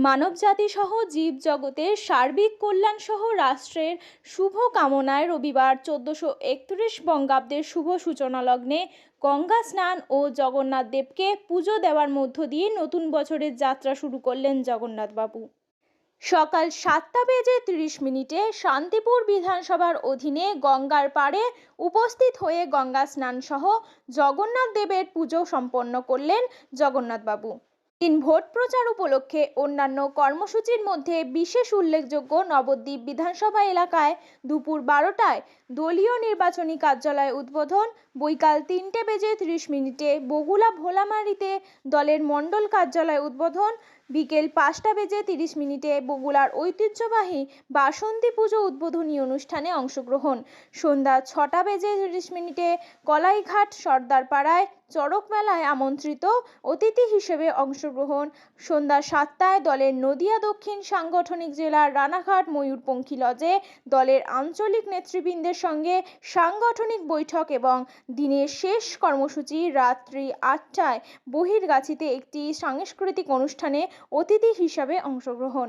মানবজাতি সহ জীবজগতের সার্বিক কল্যাণ সহ রাষ্ট্রের শুভ কামনায় রবিবার চোদ্দশো একত্রিশ বঙ্গাব্দের শুভ সূচনা লগ্নে গঙ্গা স্নান ও জগন্নাথ দেবকে পুজো দেওয়ার মধ্য দিয়ে নতুন বছরের যাত্রা শুরু করলেন জগন্নাথবাবু সকাল সাতটা বেজে তিরিশ মিনিটে শান্তিপুর বিধানসভার অধীনে গঙ্গার পাড়ে উপস্থিত হয়ে গঙ্গা স্নান সহ জগন্নাথ দেবের পুজো সম্পন্ন করলেন জগন্নাথবাবু দিন ভোট প্রচার উপলক্ষে অন্যান্য কর্মসূচির মধ্যে বিশেষ উল্লেখযোগ্য নবদ্বীপ বিধানসভা এলাকায় দুপুর বারোটায় দলীয় নির্বাচনী কার্যালয় উদ্বোধন, বৈকাল তিনটে বেজে ত্রিশ মিনিটে বগুলা ভোলামারিতে দলের মণ্ডল কার্যালয় উদ্বোধন বিকেল পাঁচটা বেজে তিরিশ মিনিটে বগুলার ঐতিহ্যবাহী বাসন্তী পুজো উদ্বোধনী অনুষ্ঠানে অংশগ্রহণ। সন্ধ্যা ছটা বেজে তিরিশ মিনিটে কলাইঘাট সর্দারপাড়ায় চড়ক মেলায় আমন্ত্রিত অতিথি হিসেবে অংশগ্রহণ। সন্ধ্যা সাতটায় দলের নদিয়া দক্ষিণ সাংগঠনিক জেলার রানাঘাট ময়ূরপঙ্খী লজে দলের আঞ্চলিক নেতৃবৃন্দের সঙ্গে সাংগঠনিক বৈঠক এবং দিনের শেষ কর্মসূচি রাত্রি আটটায় বহির্গাছিতে একটি সাংস্কৃতিক অনুষ্ঠানে অতিথি হিসাবে অংশগ্রহণ।